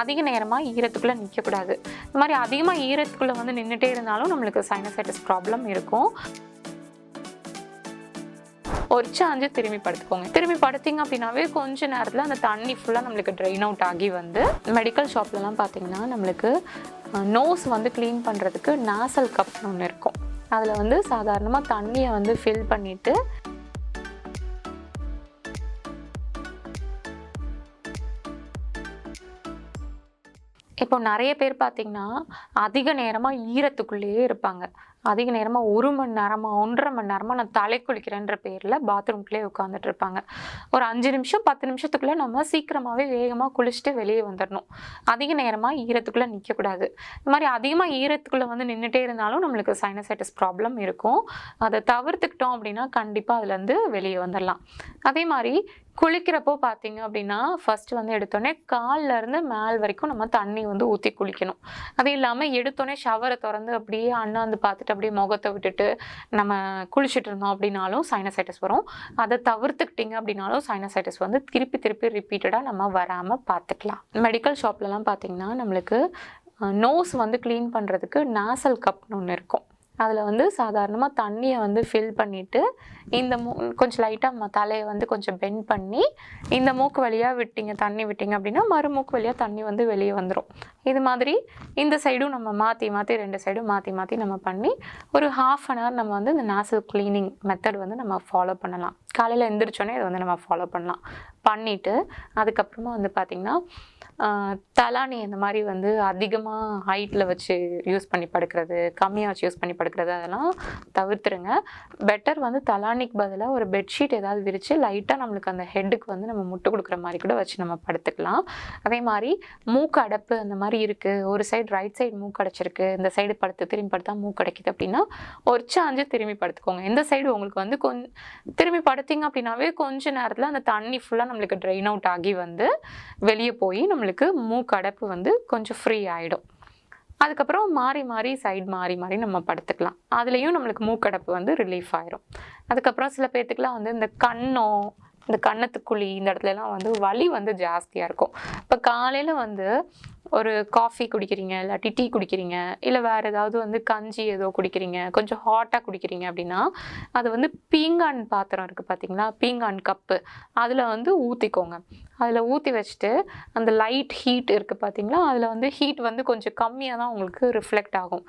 அதிக நேரமாக ஈரத்துக்குள்ளே நிற்கக்கூடாது இந்த மாதிரி அதிகமாக ஈரத்துக்குள்ளே வந்து நின்றுட்டே இருந்தாலும் நம்மளுக்கு சைனசைட்டிஸ் ப்ராப்ளம் இருக்கும். ஒரு சாஞ்சு திரும்பி படுத்துக்கோங்க. திரும்பி படுத்திங்க அப்படின்னாவே கொஞ்ச நேரத்தில் அந்த தண்ணி ஃபுல்லாக நம்மளுக்கு ட்ரெயின் அவுட் ஆகி வந்து மெடிக்கல் ஷாப்லலாம் பார்த்தீங்கன்னா நம்மளுக்கு நோஸ் வந்து க்ளீன் பண்ணுறதுக்கு நாசல் கப்னு ஒன்று இருக்கும். அதில் வந்து சாதாரணமாக தண்ணியை வந்து ஃபில் பண்ணிவிட்டு இப்போ நிறைய பேர் பார்த்தீங்கன்னா அதிக நேரமாக ஈரத்துக்குள்ளேயே இருப்பாங்க. அதிக நேரமாக ஒரு மணி நேரமாக ஒன்றரை மணி நேரமாக நான் தலை குளிக்கிறேன்ற பேரில் பாத்ரூம்குள்ளேயே உட்காந்துட்டு இருப்பாங்க. ஒரு அஞ்சு நிமிஷம் பத்து நிமிஷத்துக்குள்ளே நம்ம சீக்கிரமாகவே வேகமாக குளிச்சுட்டு வெளியே வந்துடணும் அதிக நேரமாக ஈரத்துக்குள்ளே நிற்கக்கூடாது இந்த மாதிரி அதிகமாக ஈரத்துக்குள்ளே வந்து நின்றுட்டே இருந்தாலும் நம்மளுக்கு சைனசைட்டிஸ் ப்ராப்ளம் இருக்கும். அதை தவிர்த்துக்கிட்டோம் அப்படின்னா கண்டிப்பாக அதுலேருந்து வெளியே வந்துடலாம் அதே மாதிரி குளிக்கிறப்போ பார்த்தீங்க அப்படின்னா ஃபஸ்ட்டு வந்து எடுத்தோடனே காலிலேருந்து மேல் வரைக்கும் நம்ம தண்ணி வந்து ஊற்றி குளிக்கணும். அது இல்லாமல் எடுத்தோடனே ஷவரை திறந்து அப்படியே அண்ணாந்து பார்த்துட்டு அப்படியே முகத்தை விட்டுட்டு நம்ம குளிச்சுட்டு இருந்தோம் அப்படின்னாலும் சைனசைட்டிஸ் வரும். அதை தவிர்த்துக்கிட்டீங்க அப்படின்னாலும் சைனசைட்டிஸ் வந்து திருப்பி திருப்பி ரிப்பீட்டடாக நம்ம வராமல் பார்த்துக்கலாம். மெடிக்கல் ஷாப்லலாம் பார்த்தீங்கன்னா நம்மளுக்கு நோஸ் வந்து க்ளீன் பண்ணுறதுக்கு நாசல் கப்னு ஒன்று இருக்கும். அதில் வந்து சாதாரணமாக தண்ணியை வந்து ஃபில் பண்ணிவிட்டு இந்த மூ கொஞ்சம் லைட்டாக தலையை வந்து கொஞ்சம் பெண்ட் பண்ணி இந்த மூக்கு வழியாக விட்டீங்க தண்ணி விட்டீங்க அப்படின்னா மறு மூக்கு வழியாக தண்ணி வந்து வெளியே வந்துடும் இது மாதிரி இந்த சைடும் நம்ம மாற்றி மாற்றி ரெண்டு சைடும் மாற்றி மாற்றி நம்ம பண்ணி ஒரு ஹாஃப் அன் ஹவர் நம்ம வந்து இந்த நாசல் க்ளீனிங் மெத்தட் வந்து நம்ம ஃபாலோ பண்ணலாம். காலையில் எழுந்திரிச்சோன்னே இதை வந்து நம்ம ஃபாலோ பண்ணலாம். பண்ணிவிட்டு அதுக்கப்புறமா வந்து பார்த்திங்கன்னா தலானி இந்த மாதிரி வந்து அதிகமாக ஹைட்டில் வச்சு யூஸ் பண்ணி படுக்கிறது கம்மியாக வச்சு யூஸ் பண்ணி படுக்கிறது அதெல்லாம் தவிர்த்துருங்க. பெட்டர் வந்து தலானிக்கு பதிலாக ஒரு பெட்ஷீட் ஏதாவது விரித்து லைட்டாக நம்மளுக்கு அந்த ஹெட்டுக்கு வந்து நம்ம முட்டு கொடுக்குற மாதிரி கூட வச்சு நம்ம படுத்துக்கலாம். அதே மாதிரி மூக்கு அடைப்பு அந்த மாதிரி இருக்குது ஒரு சைடு ரைட் சைடு மூக்கு அடைச்சிருக்கு. இந்த சைடு படுத்து திரும்பி படுத்தா மூக்கு அடைக்குது அப்படின்னா ஒரு சாஞ்சு திரும்பி படுத்துக்கோங்க. இந்த சைடு உங்களுக்கு வந்து கொஞ்சம் திரும்பி படுத்திங்க அப்படின்னாவே கொஞ்ச நேரத்தில் அந்த தண்ணி ஃபுல்லாக நம்மளுக்கு ட்ரெயின் அவுட் ஆகி வந்து வெளியே போய் நம்மளுக்கு உங்களுக்கு மூக்கடைப்பு வந்து கொஞ்சம் ஃப்ரீ ஆகிடும் அதுக்கப்புறம் மாறி மாறி சைடு மாறி மாறி நம்ம படுத்துக்கலாம். அதுலேயும் நம்மளுக்கு மூக்கடைப்பு வந்து ரிலீஃப் ஆயிரும். அதுக்கப்புறம் சில பேர்த்துக்குலாம் வந்து இந்த கண்ணோ இந்த கண்ணத்துக்குழி இந்த இடத்துலலாம் வந்து வலி வந்து ஜாஸ்தியாக இருக்கும். இப்போ காலையில் வந்து ஒரு காஃபி குடிக்கிறீங்க இல்லாட்டி டீ குடிக்கிறீங்க இல்லை வேறு ஏதாவது வந்து கஞ்சி ஏதோ குடிக்கிறீங்க கொஞ்சம் ஹாட்டாக குடிக்கிறீங்க அப்படின்னா அது வந்து பீங்கான் பாத்திரம் இருக்குது பார்த்தீங்களா பீங்கான் கப்பு. அதில் வந்து ஊற்றிக்கோங்க அதில் ஊற்றி வச்சுட்டு அந்த லைட் ஹீட் இருக்குது பார்த்தீங்களா அதில் வந்து ஹீட் வந்து கொஞ்சம் கம்மியாக தான் உங்களுக்கு ரிஃப்ளெக்ட் ஆகும்.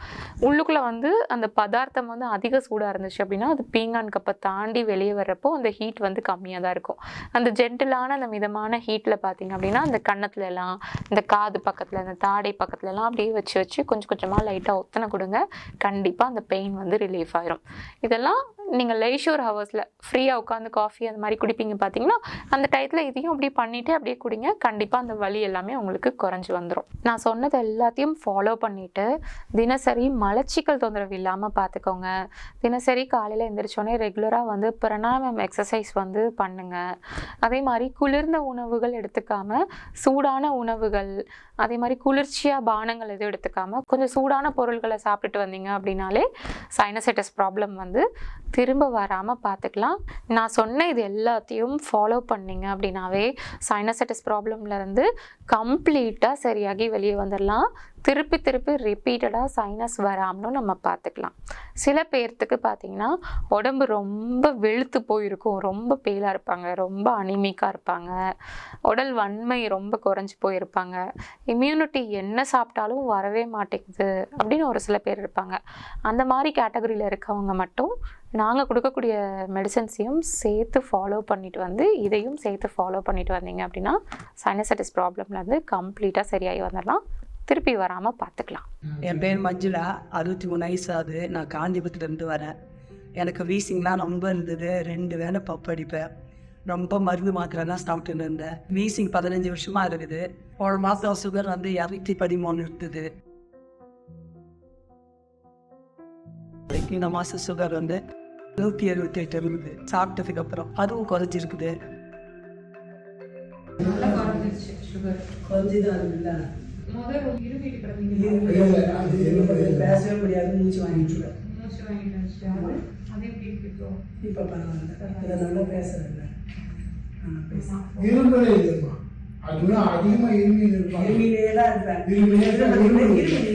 உள்ளுக்குள்ளே வந்து அந்த பதார்த்தம் வந்து அதிக சூடாக இருந்துச்சு அப்படின்னா அது பீங்கான் கப்பை தாண்டி வெளியே வர்றப்போ அந்த ஹீட் வந்து கம்மியாக தான் இருக்கும். அந்த ஜென்டிலான அந்த மிதமான ஹீட்டில் பார்த்தீங்க அப்படின்னா அந்த கன்னத்துல எல்லாம் இந்த காது பக்கத்தில் இந்த தாடை பக்கத்துல எல்லாம் அப்படியே வச்சு வச்சு கொஞ்சம் கொஞ்சமாக லைட்டாக ஒத்தனை கொடுங்க. கண்டிப்பாக அந்த பெயின் வந்து ரிலீஃப் ஆயிரும். இதெல்லாம் நீங்கள் லேஷூர் ஹவர்ஸில் ஃப்ரீயாக உட்காந்து காஃபி அந்த மாதிரி குடிப்பீங்க பார்த்தீங்கன்னா அந்த டயத்தில் இதையும் அப்படியே பண்ணிவிட்டு அப்படியே குடிங்க. கண்டிப்பாக அந்த வலி எல்லாமே உங்களுக்கு குறைஞ்சி வந்துடும் நான் சொன்னது எல்லாத்தையும் ஃபாலோ பண்ணிவிட்டு தினசரி மலச்சிக்கல் தொந்தரவு இல்லாமல் பார்த்துக்கோங்க தினசரி காலையில் எந்திரிச்சோடனே ரெகுலராக வந்து பிரணாமம் எக்ஸசைஸ் வந்து பண்ணுங்கள் அதே மாதிரி குளிர்ந்த உணவுகள் எடுத்துக்காமல் சூடான உணவுகள் அதே மாதிரி குளிர்ச்சியாக பானங்கள் எதுவும் எடுத்துக்காமல் கொஞ்சம் சூடான பொருள்களை சாப்பிட்டுட்டு வந்தீங்க அப்படின்னாலே சைனசைட்டஸ் ப்ராப்ளம் வந்து திரும்ப வராமல் பார்த்துக்கலாம் நான் சொன்ன இது எல்லாத்தையும் ஃபாலோ பண்ணீங்க அப்படின்னாவே சைனசைட்டிஸ் ப்ராப்ளம்லேருந்து கம்ப்ளீட்டாக சரியாகி வெளியே வந்துடலாம் திருப்பி திருப்பி ரிப்பீட்டடாக சைனஸ் வராமலும் நம்ம பார்த்துக்கலாம். சில பேர்த்துக்கு பார்த்தீங்கன்னா உடம்பு ரொம்ப வெளுத்து போயிருக்கும். ரொம்ப பேலாக இருப்பாங்க. ரொம்ப அனிமிக்காக இருப்பாங்க. உடல் வன்மை ரொம்ப குறைஞ்சி போயிருப்பாங்க. இம்யூனிட்டி என்ன சாப்பிட்டாலும் வரவே மாட்டேங்குது அப்படின்னு ஒரு சில பேர் இருப்பாங்க. அந்த மாதிரி கேட்டகரியில் இருக்கவங்க மட்டும் நாங்கள் கொடுக்கக்கூடிய மெடிசன்ஸையும் சேர்த்து ஃபாலோ பண்ணிட்டு வந்து இதையும் சேர்த்து ஃபாலோ பண்ணிட்டு வந்தீங்க அப்படின்னா சைனசைட்டிஸ் ப்ராப்ளம்லேருந்து கம்ப்ளீட்டாக சரியாகி வந்துடலாம். திருப்பி வராமல் பார்த்துக்கலாம் என் பேர் மஞ்சுளா. அறுபத்தி மூணு வயசு ஆகுது. நான் காஞ்சிபுரத்துலேருந்து வரேன். எனக்கு வீசிங்லாம் ரொம்ப இருந்தது. ரெண்டு வேளை பப்பு அடிப்பேன். ரொம்ப மருந்து மாத்திரை தான் சாப்பிட்டுன்னு இருந்தேன். வீசிங் பதினஞ்சு வருஷமாக இருக்குது. ஒரு மாதம் சுகர் வந்து இரநூத்தி பதிமூணு இருந்தது. இந்த மாதம் சுகர் வந்து நூற்றி எழுபத்தி எட்டு இருக்குது சாப்பிட்டதுக்கு அப்புறம் அதுவும் குறைஞ்சிருக்குது. குறைஞ்சிதான் இருக்குல்ல. பேசவே முடியாது. மூச்சு வாங்கிட்டு நல்லா பேசுறேன் இருந்ததே அதுதான் அதிகமா தான் இருப்பேன்.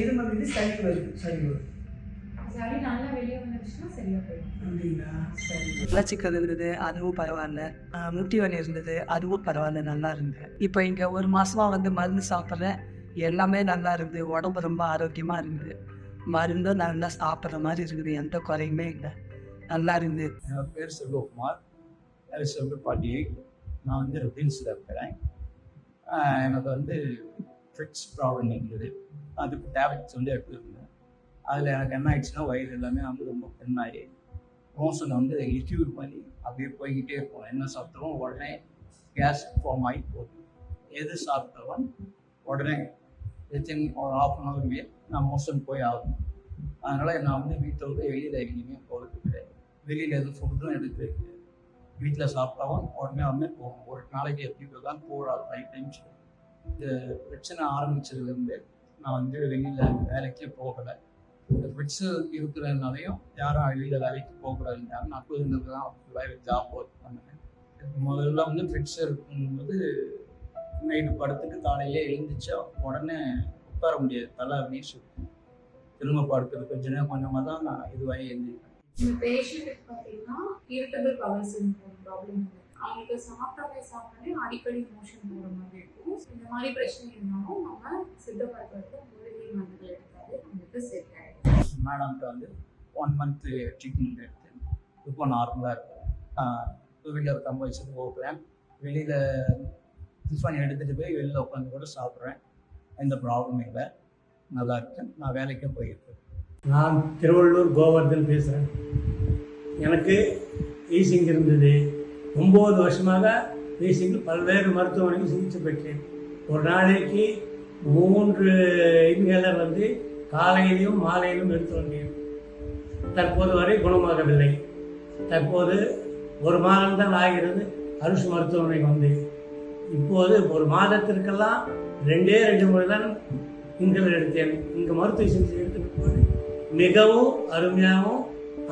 இருமல் வந்து சளி வருது. சளி அதுவும் பரவாயில்ல. முட்டி வலி இருந்தது அதுவும் பரவாயில்ல நல்லா இருந்தது. இப்போ இங்கே ஒரு மாசமா வந்து மருந்து சாப்பிட்றேன். எல்லாமே நல்லா இருக்குது. உடம்பு ரொம்ப ஆரோக்கியமாக இருக்குது. மருந்தும் நல்லா சாப்பிட்ற மாதிரி இருக்குது. எந்த குறையுமே இல்லை. நல்லா இருந்தது என் பேர் செல்வகுமார். செல்வ செல்வப்பாட்டி நான் வந்து ரிபின்ஸில் இருக்கிறேன். எனக்கு வந்து ஃபிட்ஸ் ப்ராப்ளம் இருந்தது அதுக்கு டேப்லெட்ஸ் வந்து எடுத்துருந்தேன். அதில் எனக்கு என்ன ஆயிடுச்சுன்னா வயிறு எல்லாமே வந்து ரொம்ப பெண்ணாகி மோஷன் வந்து லிக்யூட் பண்ணி அப்படியே போய்கிட்டே இருக்கும். என்ன சாப்பிட்டாலும் உடனே கேஸ் ஃபார்ம் ஆகி போகுது. எது சாப்பிட்டாலும் உடனே வித்தின் ஒரு ஆஃப் அன் ஹவர்லேயே நான் மோஷன் போய் ஆகணும். அதனால் நான் வந்து வீட்டை விட்டு வெளியில் எங்கேயுமே போகிறது கிடையாது. வெளியில் எதுவும் ஃபுட்டும் எடுக்கிறது கிடையாது வீட்டில் சாப்பிட்டாவும் உடனே உடனே போகும் ஒரு நாளைக்கு எப்படி தான் போகாது. ஃபைவ் டைம்ஸ் இந்த பிரச்சனை ஆரம்பிச்சதுலேருந்து நான் வந்து வெளியில் வேலைக்கே போகலை. இந்த பிரச்சனை இருக்கிறதுனாலையும் யாரும் வெளியில் வேலைக்கு போகக்கூடாதுன்றாங்க. நான் புதுங்கிறது தான் வேலை ஜாப் ஒர்க் பண்ணேன். முதல்ல வந்து ஃபிட்ஸ் இருக்கும்போது நைட்டு படுத்துட்டு காலையிலே எழுந்திரிச்சா உடனே உட்கார முடியாது. தலை சுற்றும் திரும்ப படுக்கிறது கொஞ்ச நேரம் கொஞ்சமாக தான் நான் இதுவாகி எழுந்திருப்பேன். இந்த பேஷண்ட்டுக்கு பார்த்தீங்கன்னா இரிட்டபிள் பவர் சிண்ட்ரோம் ப்ராப்ளம் அவங்களுக்கு சாப்பிட்டாலே சாப்பிட்டாலே அடிக்கடி மோஷன் போகிற மாதிரி இருக்கும். இந்த மாதிரி பிரச்சனை இருந்தாலும் நம்ம சித்த மருத்துவத்தை மூலிகை மருந்துகள் எடுத்தாலே நம்மளுக்கு செட் ஆகிடும் மேடம்கிட்ட வந்து ஒன் மந்த்து ட்ரீட்மெண்ட் எடுத்து இப்போ நார்மலாக இருக்கும். டூ வீலர் கம்ப வச்சுட்டு போகிறேன் வெளியில் டிஃபன் எடுத்துகிட்டு போய் வெளியில் உட்காந்து கூட சாப்பிட்றேன். எந்த ப்ராப்ளமும் இல்லை. நல்லா இருக்கேன் நான் வேலைக்கும் போயிருக்கேன் நான் திருவள்ளூர் கோவர்தன் பேசுகிறேன் எனக்கு ஈசிங் இருந்தது. ஒம்பது வருஷமாக ஈசிங் பல்வேறு மருத்துவமனைக்கு சிகிச்சை பெற்றேன். ஒரு நாளைக்கு மூன்று இன்ஹேலர் வந்து காலையிலும் மாலையிலும் எடுத்து வந்தேன். தற்போது வரை குணமாகவில்லை. தற்போது ஒரு மாதம்தான் ஆகிறது. அரசு மருத்துவமனைக்கு வந்தேன். இப்போது ஒரு மாதத்திற்கெல்லாம் ரெண்டே ரெண்டு முறை தான் இங்கே எடுத்தேன். இங்கே மருத்துவ சிகிச்சை எடுத்துட்டு மிகவும் அருமையாகவும்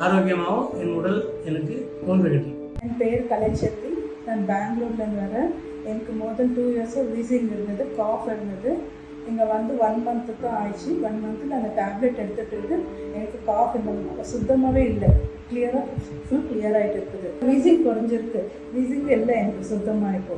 ஆரோக்கியமாகவும் என் உடல் எனக்கு தோன்றுகிறது. என் பேர் கலைச்செல்வி நான் பெங்களூர்லேருந்து வரேன். எனக்கு மோர் தென் டூ இயர்ஸாக வீசிங் இருந்தது காஃப் இருந்தது. இங்கே வந்து ஒன் மந்த்து தான் ஆயிடுச்சு. ஒன் மந்த்து நான் டேப்லெட் எடுத்துகிட்டு இருக்கு எனக்கு காஃப் இந்த சுத்தமாகவே இல்லை. கிளியராக ஃபுல் கிளியர் ஆகிட்டு இருக்குது. வீசிங் குறைஞ்சிருக்கு. வீசிங் இல்லை எனக்கு சுத்தமாக இப்போ